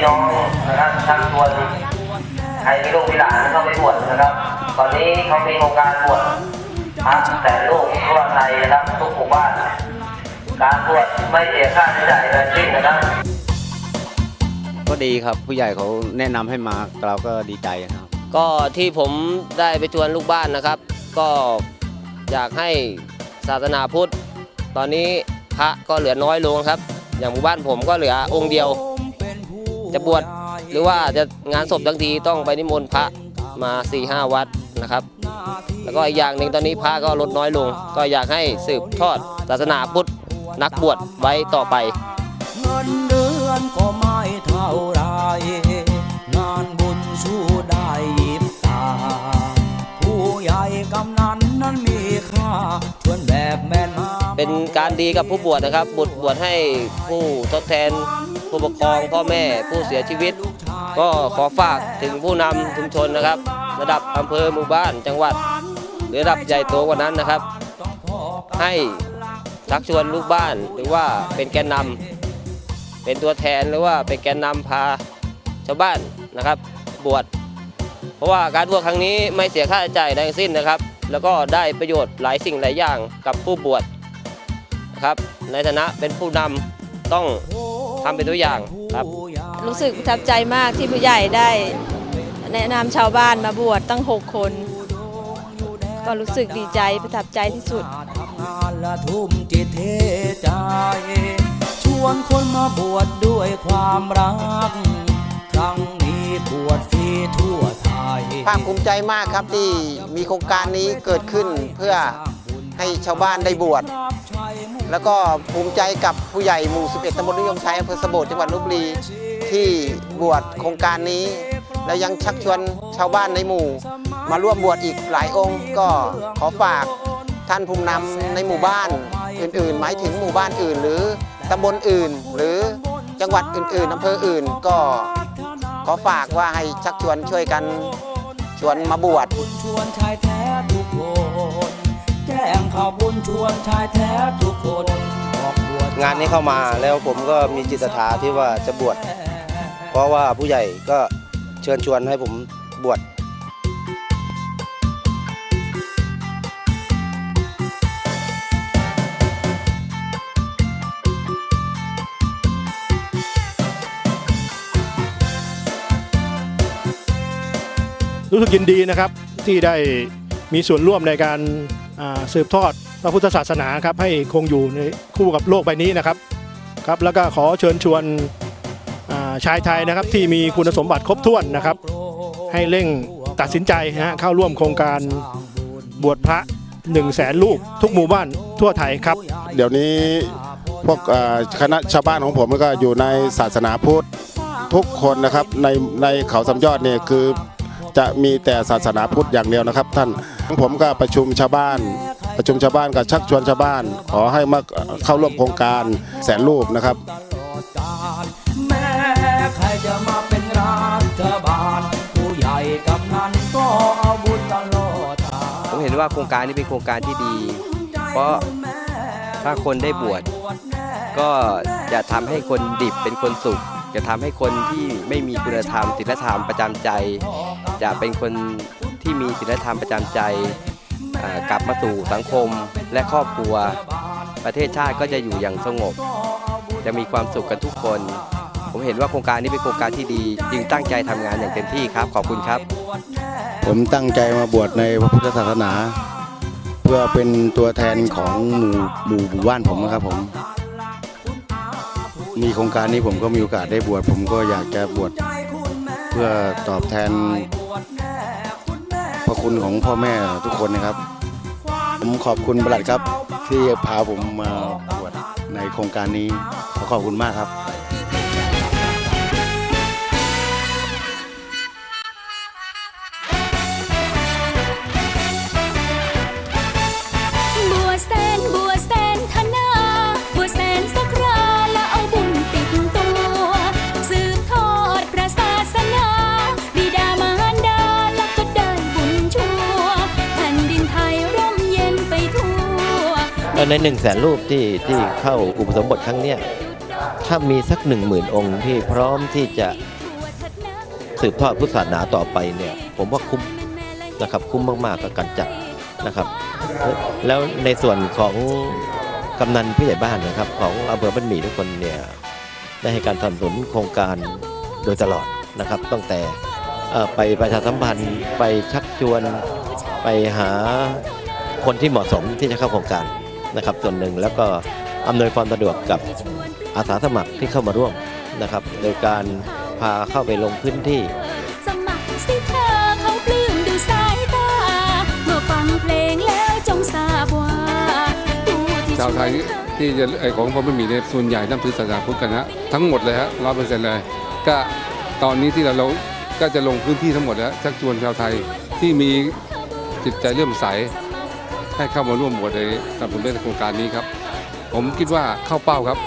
พี่น้องนะครับชักชวนใครมีลูกมีหลานเข้าไปบวชนะครับ ตอนนี้เขามีโครงการบวชพระแต่ลูกทั่วไทยนะครับทุกหมู่บ้านการบวชไม่เสียค่าใช้จ่ายทั้งสิ้นนะครับก็ดีครับผู้ใหญ่เขาแนะนำให้มาเราก็ดีใจนะครับ ก็ที่ผมได้ไปชวนลูกบ้านนะครับ ก็อยากให้ศาสนาพุทธ ตอนนี้พระก็เหลือน้อยลงครับ อย่างหมู่บ้านผมก็เหลือองค์เดียว จะบวชหรือว่าจะงานศพทั้งทีต้องไปนิมนต์พระมา4ี่ห้าวัดนะครับ แล้วก็อีกอย่างหนึ่งตอนนี้พระก็ลดน้อยลง ก็อยากให้สืบทอดศาสนาพุทธนักบวชไว้ต่อไปเงินเดือนก็ไม่เท่าไรงานบุญสู้ได้ยิบตา ผู้ใหญ่กำนันนั้นมี ชวนแบบแมนมาเป็นการดีกับผู้บวชนะครับบุตรบวชให้ผู้ทดแทน ผู้ปกครองพ่อแม่ผู้เสียชีวิต ก็ขอฝากถึงผู้นำชุมชนนะครับ ระดับอำเภอหมู่บ้านจังหวัด หรือระดับใหญ่โตกว่านั้นนะครับ ให้ชักชวนลูกบ้านหรือว่าเป็นแกนนำเป็นตัวแทนหรือว่าเป็นแกนนำพาชาวบ้านนะครับบวชเพราะว่าการบวชครั้งนี้ไม่เสียค่าใช้จ่ายใดทั้งสิ้นนะครับ แล้วก็ได้ประโยชน์หลายสิ่งหลายอย่างกับผู้บวชนะครับ ในฐานะเป็นผู้นำต้องทำเป็นตัวอย่างครับ รู้สึกประทับใจมากที่ผู้ใหญ่ได้ แนะนำชาวบ้านมาบวชตั้ง 6 คน ก็รู้สึกดีใจประทับใจที่สุดทำงานและทุ่มจิตเทใจ ชวนคนมาบวชดด้วยความรัก ครั้งนี้บวชฟรีทั่วไทย ภาคภูมิใจมากครับที่มีโครงการนี้เกิดขึ้นเพื่อให้ชาวบ้านได้บวชแล้วก็ภูมิใจกับผู้ใหญ่หมู่ 11ตำบลนิยมชัยอำเภอสะโบดจังหวัดลบบุรีที่บวชโครงการนี้ แล้วยังชักชวนชาวบ้านในหมู่ มาร่วมบวชอีกหลายองค์ ก็ขอฝากท่านภูมินำในหมู่บ้านอื่น ๆ หมายถึงหมู่บ้านอื่น หรือตำบลอื่น หรือจังหวัดอื่น ๆอำเภออื่นก็ขอฝากว่าให้ชักชวนช่วยกัน ชวนมาบวชบุญชวนชายแท้ทุกคนแจ้งข่าวบุญชวนชายแท้ทุกคนบอกบวชงานนี้เข้ามาแล้วผมก็มีจิตศรัทธาที่ว่าจะบวชเพราะว่าผู้ใหญ่ก็เชิญชวนให้ผมบวช รู้สึกยินดีนะครับที่ได้มีส่วนร่วมในการสืบทอดพระพุทธศาสนาครับให้คงอยู่ในคู่กับโลกใบนี้นะครับครับแล้วก็ขอเชิญชวนชายไทยนะครับที่มีคุณสมบัติครบถ้วนนะครับ ให้เร่งตัดสินใจนะฮะเข้าร่วมโครงการบวชพระ1นึ่งแสนรูปทุกหมู่บ้านทั่วไทยครับ เดี๋ยวนี้พวกคณะชาวบ้านของผมก็อยู่ในศาสนาพุทธทุกคนนะครับในในเขาสำยอดเนี่ยคือ จะมีแต่ศาสนาพุทธอย่างเดียวนะครับ ท่านผมก็ประชุมชาวบ้าน ประชุมชาวบ้านก็ชักชวนชาวบ้าน ขอให้มาเข้าร่วมโครงการแสนรูปนะครับการแม้ใครจะมาเป็นรัฐบาลผู้ใหญ่กำนันก็เอาบุญตลอดทางผมเห็นว่าโครงการนี้เป็นโครงการที่ดี เพราะถ้าคนได้บวชก็จะทำให้คนดิบเป็นคนสุข จะทำให้คนที่ไม่มีคุณธรรมศีลธรรมประจำใจ จะเป็นคนที่มีศีลธรรมประจำใจกลับมาสู่สังคมและครอบครัว ประเทศชาติก็จะอยู่อย่างสงบ จะมีความสุขกันทุกคน ผมเห็นว่าโครงการนี้เป็นโครงการที่ดี จึงตั้งใจทำงานอย่างเต็มที่ครับ ขอบคุณครับ ผมตั้งใจมาบวชในพระพุทธศาสนา เพื่อเป็นตัวแทนของหมู่หมู่บ้านผมนะครับผม มีโครงการนี้ผมก็มีโอกาสได้บวชผมก็อยากจะบวชเพื่อตอบแทน พระคุณของพ่อแม่ทุกคนนะครับ ผมขอบคุณประหลัดครับ ที่พาผมมาบวชในโครงการนี้ขอขอบคุณมากครับ ในหนึ่งแสนรูปที่ที่เข้าอุปสมบทครั้งเนี้ยถ้ามีสักหนึ่งหมื่นองค์ที่พร้อมที่จะสืบทอดพุทธศาสนาต่อไปเนี่ยผมว่าคุ้มนะครับคุ้มมากๆกับการจัดนะครับ แล้วในส่วนของกำนันผู้ใหญ่บ้านนะครับ ของอำเภอบ้านหมี่ทุกคนเนี่ยได้ให้การสนับสนุนโครงการโดยตลอดนะครับตั้งแต่ไปประชาสัมพันธ์ไปชักชวนไปหาคนที่เหมาะสมที่จะเข้าโครงการ นะครับส่วนหนึ่งแล้วก็อำนวยความสะดวกกับอาสาสมัครที่เข้ามาร่วมนะครับ โดยการพาเข้าไปลงพื้นที่ สมัครสิเธอเขาปลื้มดูสายตาเมื่อฟังเพลงแล้วจงทราบว่าผู้ที่ชาวไทยที่จะไอของพระบะหมี่เนี่ยส่วนใหญ่นับถือศาสนาพุทธกันนะทั้งหมดเลยฮะร้อยเปอร์เซ็นต์เลย ก็ตอนนี้ที่เราลงก็จะลงพื้นที่ทั้งหมดแล้วชักชวนชาวไทยที่มีจิตใจเลื่อมใส ให้เข้ามาร่วมบวชในสนับสนุนในโครงการนี้ครับ ผมคิดว่าเข้าเป้าครับ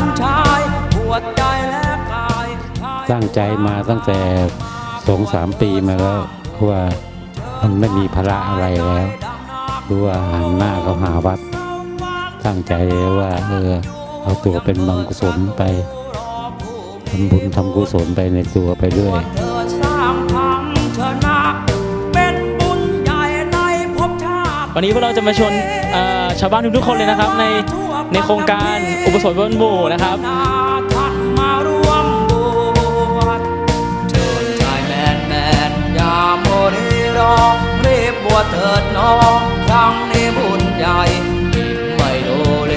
านชายปวดใจและกายตั้งใจมาตั้งแต่สองสามปีมาแล้วเพราะว่ามันไม่มีภาระอะไรแล้วรู้ว่าหันหน้าเขาหาวัด ตั้งใจว่าเออเอาตัวเป็นบังกุศลไปทำบุญทำกุศลไปในตัวไปด้วยเธอสร้างพังชนะเป็นบุญใหญ่ในภพชาติวันนี้พวกเราจะมาชวนเอ่อชาวบ้านทุกๆคนเลยนะครับใน ในโครงการอุปสมบทหมู่นะครับนาท่านมาร่วมบวชเชิญชายแมนแมนอย่าโมรีรอรีบบวชเถิดน้องครั้งนี้บุญใหญ่จิตไม่โลเล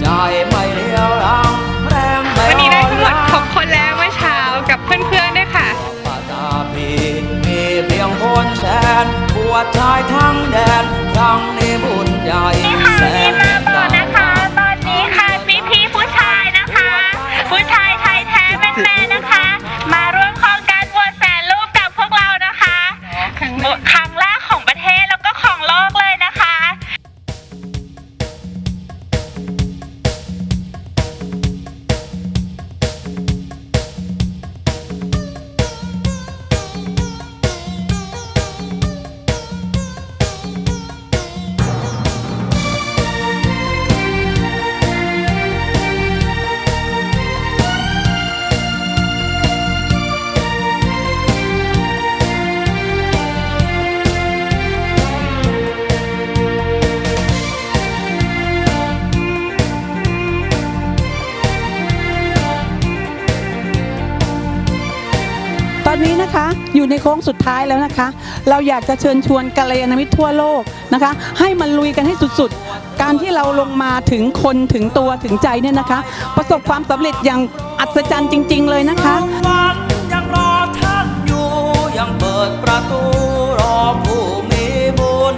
ใจไม่เลี้ยวหลังแรงไม่วันนี้ได้ทั้งหมดอ่อน6คนแล้วเมื่อเช้ากับเพื่อนๆด้วยค่ะปาตาพีมีเพียงคนแสนบวชชายทั้งแดนครั้ง อนนี้นะคะอยู่ในโค้งสุดท้ายแล้วนะคะ เราอยากจะเชิญชวนกัลยาณมิตรทั่วโลกนะคะ ให้มันลุยกันให้สุดๆ การที่เราลงมาถึงคนถึงตัวถึงใจเนี่ยนะคะ ประสบความสำเร็จอย่างอัศจรรย์จริง ๆ เลยนะคะวันยังรอท่านอยู่ยังเปิดประตูรอผู้มีบุญ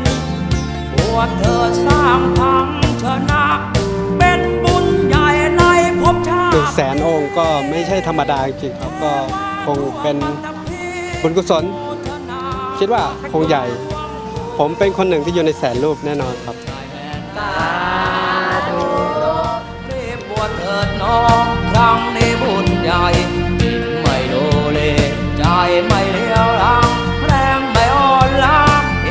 บวชเธอสร้างพังชนะเป็นบุญใหญ่ในภพชาหนึ่งติแสนองค์ก็ไม่ใช่ธรรมดาจริงๆครับก็คงเป็น บุญกุศลคิดว่าคงใหญ่ ผมเป็นคนหนึ่งที่อยู่ในแสนรูปแน่นอนครับไม่เลี้ยวหลังแรงไม่อ่อนล้า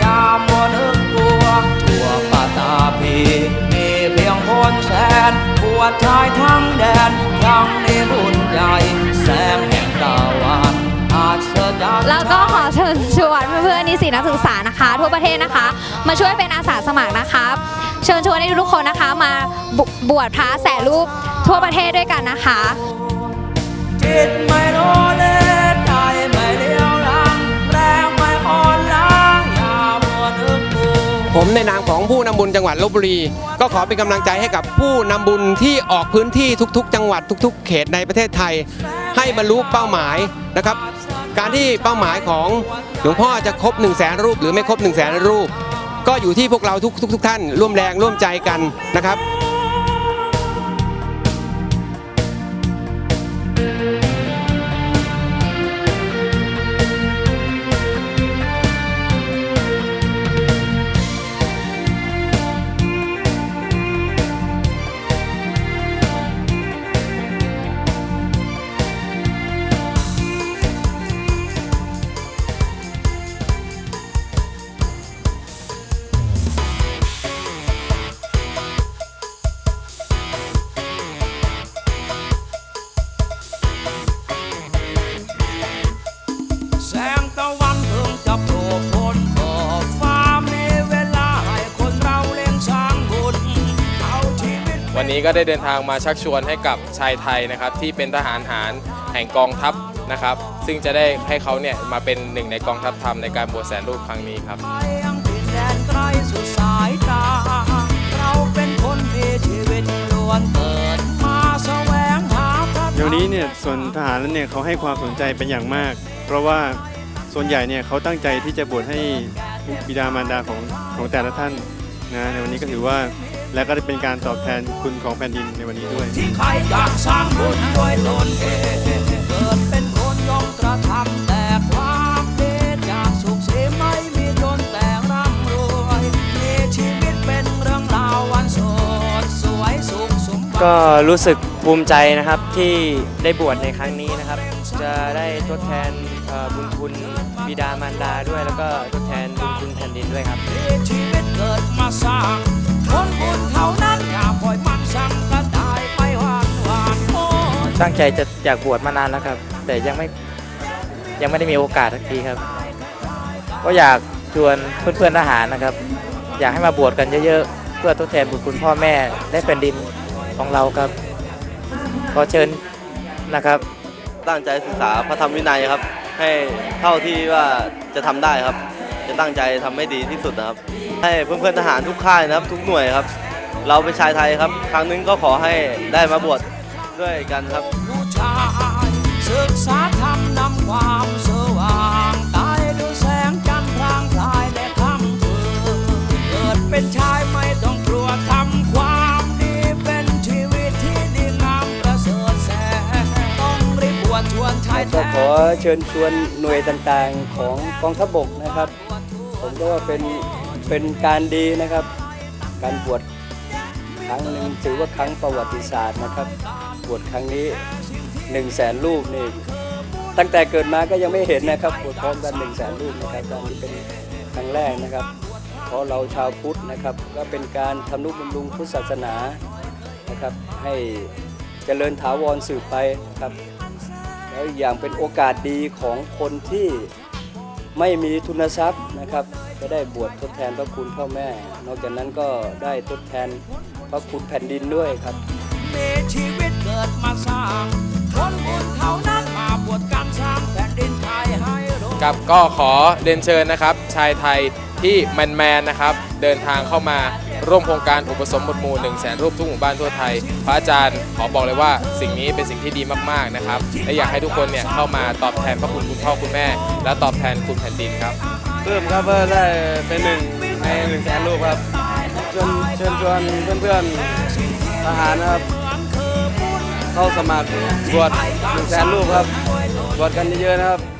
ยามัวนึกกลัวทั่วปาตาพีมีเพียงคนแสนบวชชายทั้งแดน ตะวันอาจเสดานแล้วก็ขอเชิญชวนเพื่อนๆนิสิตนักศึกษานะคะ ทั่วประเทศนะคะ มาช่วยเป็นอาสาสมัครนะคะเชิญชวนให้ทุกคนนะคะมาบบวชพระแสรูปทั่วประเทศด้วยกันนะคะผมในนามของผู้นำบุญจังหวัดลบบุรี ก็ขอเป็นกำลังใจให้กับผู้นำบุญที่ออกพื้นที่ทุก ๆ จังหวัดทุก ๆ เขตในประเทศไทย ให้บรรลุเป้าหมายนะครับ การที่เป้าหมายของหลวงพ่อจะครบ1นึ่งแสนรูป หรือไม่ครบ1นึ่งแสนรูป ก็อยู่ที่พวกเราทุกทุกท่านร่วมแรงร่วมใจกันนะครับ นี้ก็ได้เดินทางมาชักชวนให้กับชายไทยนะครับที่เป็นทหารหารแห่งกองทัพนะครับ ซึ่งจะได้ให้เขาเนี่ยมาเป็นหนึ่งในกองทัพธรรมในการบวชแสนรูปครั้งนี้ครับเราเป็นคนที่ชีวิตล้วนเกิดมาแสวงหาพระเดี๋ยวนี้เนี่ยส่วนทหารนั้นเนี่ยเขาให้ความสนใจเป็นอย่างมาก เพราะว่าส่วนใหญ่เนี่ยเขาตั้งใจที่จะบวชให้บิดามารดาของของแต่ละท่านนะในวันนี้ก็ถือว่า และก็เป็นการตอบแทนคุณของแผ่นดินในวันนี้ด้วย ที่ใครอยากสร้างบุญด้วยตนเองเกิดเป็นคนย่อมกระทำแต่ความเดีอยากสุขเสีไม่มีจนแต่ร่ำรวยมีชีวิตเป็นเรื่องราววันสดสวยสุขสมบัติ ก็รู้สึกภูมิใจนะครับที่ได้บวชในครั้งนี้นะครับ จะได้ทดแทนเอ่อบุญคุณบิดามารดาด้วย แล้วก็ทดแทนบุญคุณแผ่นดินด้วยครับ ชีวิตเกิดมาสร้าง คนบุญเท่านั้นอย่าปล่อยมันสั่งกระจายไปหวานหวานโอ้ตั้งใจจะอยากบวชมานานแล้วครับ แต่ยังไม่ยังไม่ได้มีโอกาสสักทีครับ ก็อยากชวนเพื่อนๆทหารนะครับ อยากให้มาบวชกันเยอะๆเพื่อทดแทนบุญคุณพ่อแม่และแผ่นดินของเราครับขอเชิญนะครับ ตั้งใจศึกษาพระธรรมวินัยครับ ให้เท่าที่ว่าจะทำได้ครับจะ ตั้งใจทำให้ดีที่สุดนะครับ ให้เพื่อนๆทหารทุกค่ายนะครับ ทุกหน่วยครับ เราเป็นชายไทยครับ ครั้งหนึงก็ขอให้ได้มาบวชด้วยกันครับผู้ชายศึกษาธรรมนำความสว่างตายด้วยแสงจันทร์พรางพลายในค่ำคืนเกิดเป็นชายไม่ต้องกลัวทำความดีเป็นชีวิตที่ดีงามประเสริฐแสนต้องรีบบวชชวนชายก็แท้ขอเชิญชวนหน่วยต่างๆ ของกองทัพบกนะครับ ผมก็ว่าเป็นเป็นการดีนะครับ การบวชครั้งหนึ่งถือว่าครั้งประวัติศาสตร์นะครับ บวชครั้งนี้1นึ่งแสนรูปนี่ตั้งแต่เกิดมาก็ยังไม่เห็นนะครับบวชพร้อมกัน1นึ่งแสนรูปนะครับตอนนี้เป็นครั้งแรกนะครับเพราะเราชาวพุทธนะครับ ก็เป็นการทำนุบำรุงพุทธศาสนานะครับ ให้เจริญถาวรสืบไปนะครับ แล้วอีกอย่างเป็นโอกาสดีของคนที่ ไม่มีทุนทรัพย์นะครับจะได้บวชทดแทนพระคุณพ่อแม่ นอกจากนั้นก็ได้ทดแทนพระคุณแผ่นดินด้วยครับมีชีวิตเกิดมาสร้างคนบุญเท่านั้นมาบวชกันสร้างแผ่นดินไทยให้รุ่งกับก็ขอเรียนเชิญนะครับ ชายไทย ที่แมนแมนๆนะครับ เดินทางเข้ามาร่วมโครงการอุปสมบทหมู่1 0 0 0 0แสนรูปทุกหมู่บ้านทั่วไทย พระอาจารย์ขอบอกเลยว่าสิ่งนี้เป็นสิ่งที่ดีมากๆนะครับและอยากให้ทุกคนเนี่ยเข้ามาตอบแทนพระคุณคุณพ่อคุณแม่ และตอบแทนคุณแผ่นดินครับเพิ่มครับว่าได้เป็นหนึ่งในหนึ่งแสนลูกครับเชิญเชิญชวนเพื่อนๆทหารนะครับ เข้าสมัครบวชหนึ่งแสนลูกครับบวชกันเยอะๆนะครับ